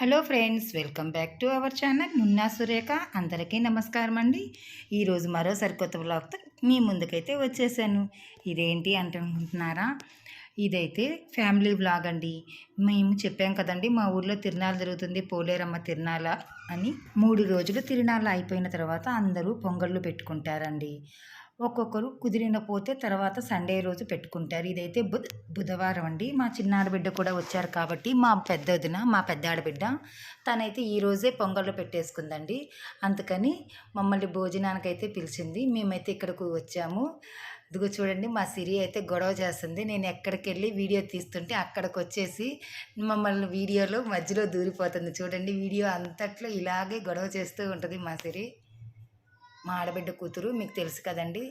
Hello friends welcome back to our channel Munna Surekha. అందరికీ నమస్కారం అండి. ఈరోజు మరో సరికొత్త బ్లాగ్తో మీ ముందుకైతే వచ్చేసాను. ఇదేంటి అంటున్నారా ఇదైతే ఫ్యామిలీ బ్లాగ్ అండి. మేము చెప్పాం కదండి మా ఊర్లో తిరునాళ్ళు జరుగుతుంది పోలేరమ్మ తిరునాళ అని. మూడు రోజులు తిరునాళ్ళు అయిపోయిన తర్వాత అందరూ పొంగళ్ళు పెట్టుకుంటారండి. ఒక్కొక్కరు కుదిరిన పోతే తర్వాత సండే రోజు పెట్టుకుంటారు. ఇదైతే బుధ బుధవారం అండి. మా చిన్న ఆడబిడ్డ కూడా వచ్చారు కాబట్టి మా పెద్ద వదిన మా పెద్ద ఆడబిడ్డ తనైతే ఈ రోజే పొంగళ్ళు పెట్టేసుకుందండి. అందుకని మమ్మల్ని భోజనానికైతే పిలిచింది. మేమైతే ఇక్కడికి వచ్చాము. ఇదిగో చూడండి మా సిరి అయితే గొడవ చేస్తుంది. నేను ఎక్కడికి వెళ్ళి వీడియో తీస్తుంటే అక్కడికి వచ్చేసి మమ్మల్ని వీడియోలో మధ్యలో దూరిపోతుంది. చూడండి వీడియో అంతట్లో ఇలాగే గొడవ చేస్తూ ఉంటుంది మా సిరి. మా ఆడబిడ్డ కూతురు మీకు తెలుసు కదండి.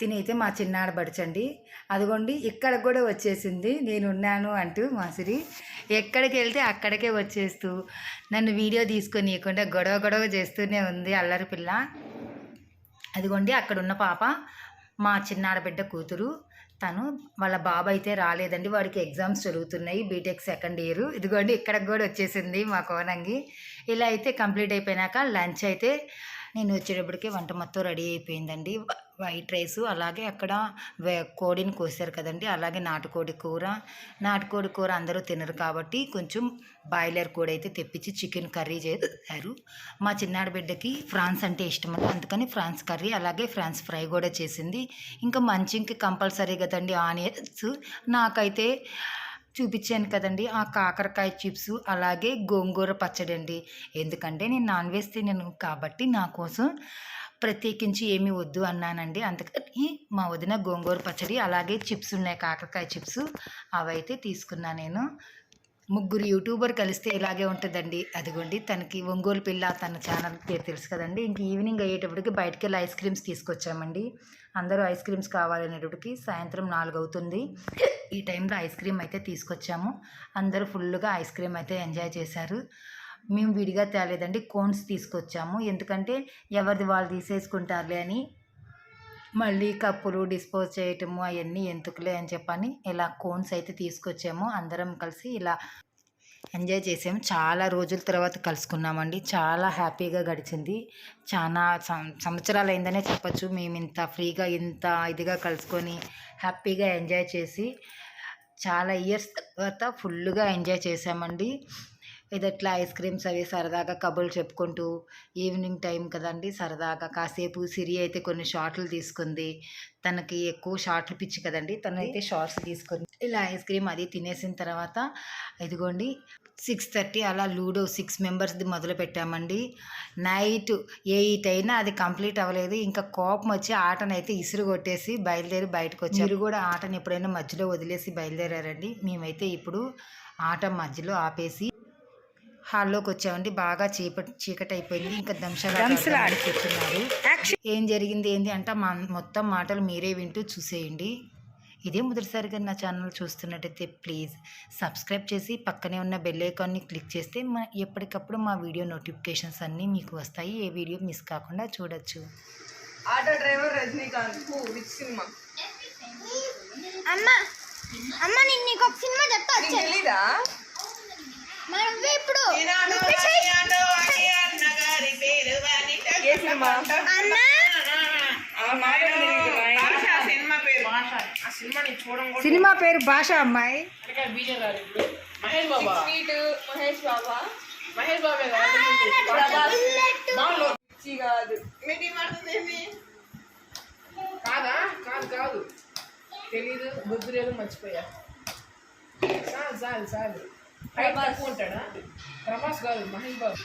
తినైతే మా చిన్న ఆడబడచండి అదిగోండి ఇక్కడ కూడా వచ్చేసింది. నేనున్నాను అంటూ మాసిరి. ఎక్కడికి వెళ్తే అక్కడికే వచ్చేస్తూ నన్ను వీడియో తీసుకొని ఇవ్వకుండా గొడవ గొడవ చేస్తూనే ఉంది అల్లరి పిల్ల. అదిగోండి అక్కడ ఉన్న పాప మా చిన్న ఆడబిడ్డ కూతురు. తను వాళ్ళ బాబు అయితే రాలేదండి. వాడికి ఎగ్జామ్స్ జరుగుతున్నాయి బీటెక్ సెకండ్ ఇయర్. ఇదిగోండి ఇక్కడికి కూడా వచ్చేసింది మా కోనంగి. ఇలా అయితే కంప్లీట్ అయిపోయినాక లంచ్ అయితే నేను వచ్చేటప్పటికే వంట మొత్తం రెడీ అయిపోయిందండి. వైట్ రైస్ అలాగే అక్కడ వే- కోడిని కోసారు కదండి. అలాగే నాటుకోడి కూర. నాటుకోడి కూర అందరూ తినరు కాబట్టి కొంచెం బాయిలర్ కోడి అయితే తెప్పించి చికెన్ కర్రీ చేశారు. మా చిన్నాడి బిడ్డకి ఫ్రాన్స్ అంటే ఇష్టం అందుకని ఫ్రాన్స్ కర్రీ అలాగే ఫ్రాన్స్ ఫ్రై కూడా చేసింది. ఇంకా మంచింగ్కి కంపల్సరీ కదండి ఆనియన్స్. నాకైతే చూపించాను కదండి. ఆ కాకరకాయ చిప్స్ అలాగే గోంగూర పచ్చడి అండి ఎందుకంటే నేను నాన్ వెజ్ తినను కాబట్టి నా కోసం ప్రత్యేకించి ఏమీ వద్దు అన్నానండి. అందుకని మా వదిన గోంగూర పచ్చడి అలాగే చిప్స్ ఉన్నాయి కాకరకాయ చిప్స్ అవైతే తీసుకున్నా నేను. ముగ్గురు యూట్యూబర్ కలిస్తే ఇలాగే ఉంటుందండి. అదిగోండి తనకి ఒంగోలు పిల్ల తన ఛానల్ పేరు తెలుసు కదండి. ఇంక ఈవినింగ్ అయ్యేటప్పటికి బయటకు వెళ్ళి ఐస్ క్రీమ్స్ తీసుకొచ్చామండి. అందరూ ఐస్ క్రీమ్స్ కావాలనేటప్పటికి సాయంత్రం నాలుగు అవుతుంది ఈ టైంలో ఐస్ క్రీమ్ అయితే తీసుకొచ్చాము. అందరూ ఫుల్గా ఐస్ క్రీమ్ అయితే ఎంజాయ్ చేశారు. మేము విడిగా తేలేదండి కోన్స్ తీసుకొచ్చాము. ఎందుకంటే ఎవరిది వాళ్ళు తీసేసుకుంటారులే అని మళ్ళీ కప్పులు డిస్పోజ్ చేయటము అవన్నీ ఎందుకులే అని చెప్పని ఇలా కోన్స్ అయితే తీసుకొచ్చాము. అందరం కలిసి ఇలా ఎంజాయ్ చేసాము. చాలా రోజుల తర్వాత కలుసుకున్నామండి. చాలా హ్యాపీగా గడిచింది. చాలా సం- సంవత్సరాలు అయిందనే చెప్పచ్చు. మేము ఇంత ఫ్రీగా ఇంత ఇదిగా కలుసుకొని హ్యాపీగా ఎంజాయ్ చేసి చాలా ఇయర్స్ తర్వాత ఫుల్గా ఎంజాయ్ చేసామండి. ఏదో ఐస్ క్రీమ్స్ అవి సరదాగా కబుర్లు చెప్పుకుంటూ ఈవినింగ్ టైం కదండి సరదాగా కాసేపు సిరి అయితే కొన్ని షార్ట్లు తీసుకుంది. తనకి ఎక్కువ షార్ట్లు పిచ్చి కదండి తనైతే షార్ట్స్ తీసుకుంది ఇలా ఐస్ క్రీమ్ అది తినేసిన తర్వాత ఇదిగోండి సిక్స్ థర్టీ అలా లూడో సిక్స్ మెంబర్స్ది మొదలు పెట్టామండి. నైట్ ఎయిట్ అయినా అది కంప్లీట్ అవ్వలేదు. ఇంకా కోపం వచ్చి ఆటనైతే ఇసురు కొట్టేసి బయలుదేరి బయటకు వచ్చి మీరు కూడా ఆటను ఎప్పుడైనా మధ్యలో వదిలేసి బయలుదేరారండి. మేమైతే ఇప్పుడు ఆట మధ్యలో ఆపేసి హాల్లోకి వచ్చామండి బాగా చీకటి చీకటి అయిపోయింది ఇంకా దంశలాడి కూర్చున్నారు ఏం జరిగింది ఏంది అంటే మా మొత్తం మాటలు మీరే వింటూ చూసేయండి. ఇదే మొదటిసారిగా నా ఛానల్ చూస్తున్నట్టయితే ప్లీజ్ సబ్స్క్రైబ్ చేసి పక్కనే ఉన్న బెల్ ఐకాన్ని క్లిక్ చేస్తే మా ఎప్పటికప్పుడు మా వీడియో నోటిఫికేషన్స్ అన్నీ మీకు వస్తాయి. ఏ వీడియో మిస్ కాకుండా చూడొచ్చు. Auto driver Rajinikanth which cinema. అమ్మ అమ్మ నేను నీకు ఒక సినిమా చెప్తా తెలీదా? సినిమా? అన్న. సినిమా పేరు. భాష. అమ్మాయి. మహేష్ బాబా. మహేష్ బాబా. కాదు? కాదా. కాదు? కాదు తెలీదు. బుద్ధి లేదు మర్చిపోయా. చాలు చాలు చాలు. హైట్ తక్కువ ఉంటాడా ప్రభాస్ కాదు మహేష్ బాబు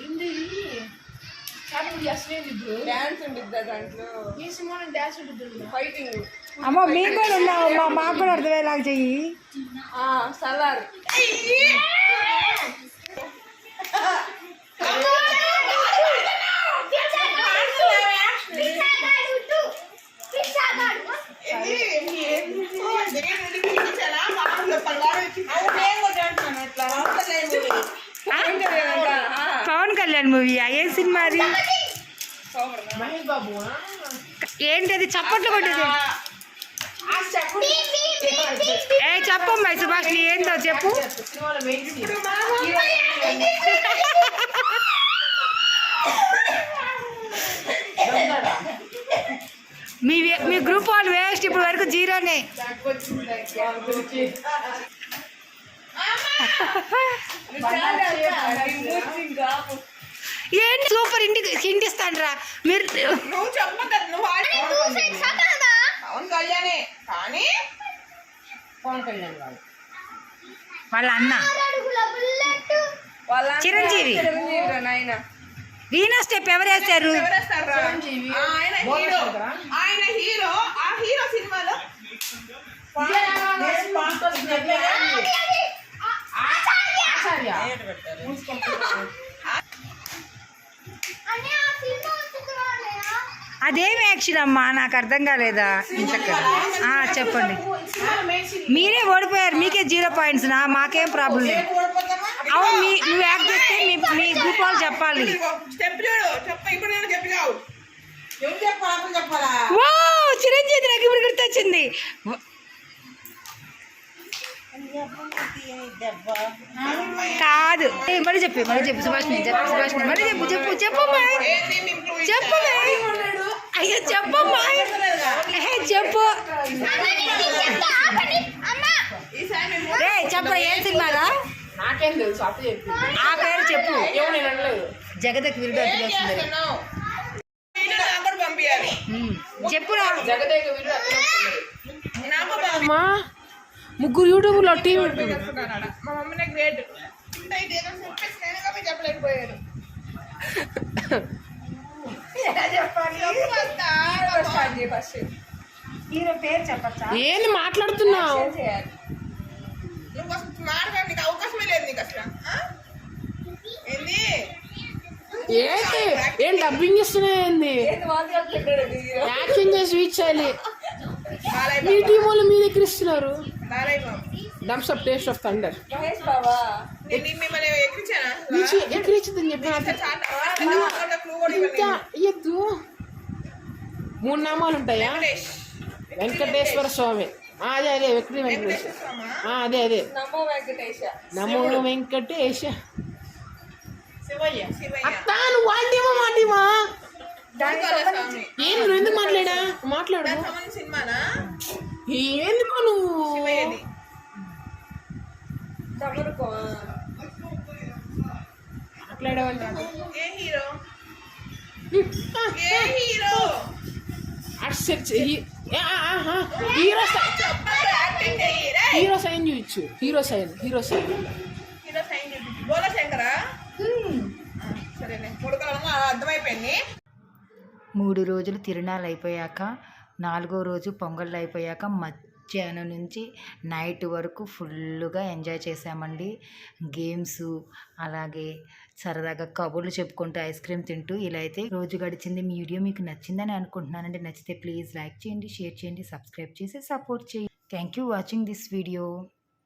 ఏంది ఇప్పుడు డాన్స్ ఉంటుంది దాంట్లో? ఈ సినిమా డాన్స్ ఉంటుంది ఫైటింగ్ అమ్మో మేము కూడా ఉన్నాం అమ్మా మాకు కూడా అర్థమయ్యేలాగా చెయ్యి. సలార్. కళ్యాణ్ మూవీ ఏ సినిమా అది? మహేష్ బాబు ఏంటి అది చప్పట్లు కొట్టేది. ఏ చెప్పమ్మా సుభాష్ ఏందో చెప్పు. మీ వే- మీ గ్రూప్ వాళ్ళు వేస్ట్ ఇప్పుడు వరకు జీరోనే. ఏంటి? సూపర్ ఇంటికి ఇంటిస్తాను రా మీరు నువ్వు నువ్వు కాదా కళ్యాణే. కానీ పవన్ కళ్యాణ్ గారు. వాళ్ళ అన్న. అడుగుల బుల్లెట్. వాళ్ళ చిరంజీవి. చిరంజీవి నాయన. వీణా స్టెప్ ఎవరు వేస్తారు ఎవరేస్తారా ఆయన హీరో. ఆయన హీరో. ఆ హీరో సినిమాలో ఆచార్య. అదేమి యాక్షన్ అమ్మా? నాకు అర్థం కాలేదా? ఇంతక ఆ, చెప్పండి. మీరే ఓడిపోయారు. మీకే జీరో పాయింట్స్ నా మాకేం ప్రాబ్లం లేదు. అవును మీ నువ్వు యాక్ట్ చేస్తే మీ మీ గ్రూప్ వాళ్ళు చెప్పాలి. ఓ చిరంజీవి నాకు ఇప్పుడు గుర్తొచ్చింది. కాదు. మళ్ళీ చెప్పి మళ్ళీ చెప్పు సుభాష్ చెప్పు సుభాష్ మళ్ళీ చెప్పు చెప్పు చెప్పమ్మా చెప్పమ్మా అయ్యో చెప్పమ్మా చెప్పు. రే చెప్ప ఏం సినిమారా ఆ పేరు చెప్పు. జగదక్ విరుడు చెప్పురా జగదేక వీడు ముగ్గురు యూట్యూబ్లో టీవీ మా మమ్మీ గ్రేట్ అయితే ఏదో చెప్పలేకపోయాను. మాట్లాడుతున్నావు? చేయాలి. నువ్వు అసలు మాట్లాడి నీకు అవకాశమే లేదు నీకు అసలు. ఆ? ఏంది? ఏంటి? ఏం డబ్బింగ్ ఇస్తున్నా ఏంది? యాక్షన్ చేసి బాలయ్య మీ బాబా. టీం వాళ్ళు మీ దగ్గర ఇస్తున్నారు అప్ టేస్ట్ ఆఫ్ థండర్ ఎక్కడిచ్చిందని చెప్పి నాకు క్లూ కూడా ఇంకా ఇవ్వలేదు ఇయ్యద్దు. మూడు నామాలు ఉంటాయా? వెంకటేష్. వెంకటేశ్వర స్వామి. అదే అదే వెంకట? ఆ, అదే అదే. నమో వెంకటేశ. నమో వెంకటేశ. శివయ్య శివయ్య. అత్త నువ్వు వాంటిమా మాటిమా ఏంది నువ్వు ఎందుకు మాట్లాడా? మాట్లాడు. ఎందుకు నువ్వు? మాట్లాడావంటే ఏ హీరో ఏ hero hero sign hero sign చూపించు hero sign hero sign hero sign చూపించు బోలా శంకరా ఆ, సరేలే అర్థమైపోయింది మూడు రోజులు తిరునాళ్ళు అయిపోయాక నాలుగో రోజు పొంగళ్ళు అయిపోయాక మధ్యాహ్నం నుంచి నైట్ వరకు ఫుల్గా ఎంజాయ్ చేసామండి గేమ్స్ అలాగే సరదాగా కబుర్లు చెప్పుకుంటూ ఐస్ క్రీమ్ తింటూ ఇలా అయితే రోజు గడిచింది. మీ వీడియో మీకు నచ్చిందని అనుకుంటున్నానండి. నచ్చితే ప్లీజ్ లైక్ చేయండి షేర్ చేయండి సబ్స్క్రైబ్ చేసి సపోర్ట్ చేయండి. Thank you watching this video.